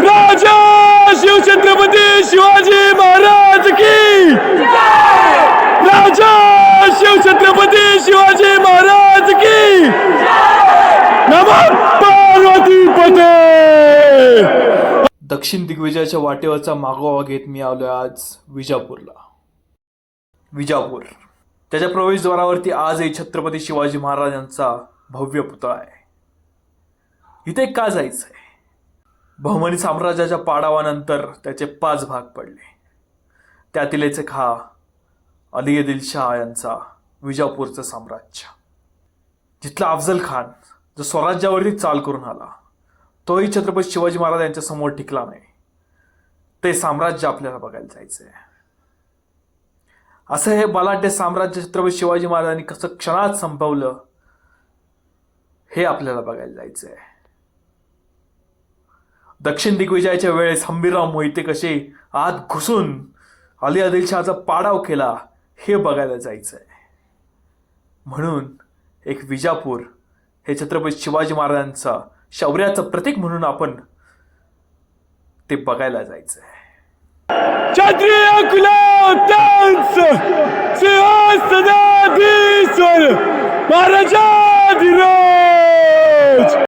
राजा शिवछत्रपती शिवाजी महाराज की राजा शिवछत्रपती शिवाजी महाराज की नम पार्वती पते! दक्षिण दिग्विजयाच्या वाटेवरचा मागोवा घेत मी आलोय आज विजापूरला. विजापूर. त्याच्या प्रवेशद्वारावरती आजही छत्रपती शिवाजी महाराजांचा भव्य पुतळा आहे. इथे का जायचंय? बहमनी साम्राज्याच्या पाडावानंतर त्याचे पाच भाग पडले. त्यातील एक हा अली दिलशाह यांचा विजापूरचं साम्राज्य. जिथला अफजल खान जो स्वराज्यावरती चाल करून आला तोही छत्रपती शिवाजी महाराज यांच्या समोर टिकला नाही. ते साम्राज्य आपल्याला बघायला जायचंय. असं हे बलाढ्य साम्राज्य छत्रपती शिवाजी महाराजांनी कसं क्षणात संपवलं हे आपल्याला बघायला जायचंय. दक्षिण दिग्विजयाच्या वेळेस हंबीरराव मोहिते कसे आत घुसून अली आदिलशहाचा पाडाव केला हे बघायला जायचं आहे म्हणून एक विजापूर हे छत्रपती शिवाजी महाराजांचा शौर्याचं प्रतीक म्हणून आपण ते बघायला जायचंय. क्षत्रिय कुलावतांच महाराजा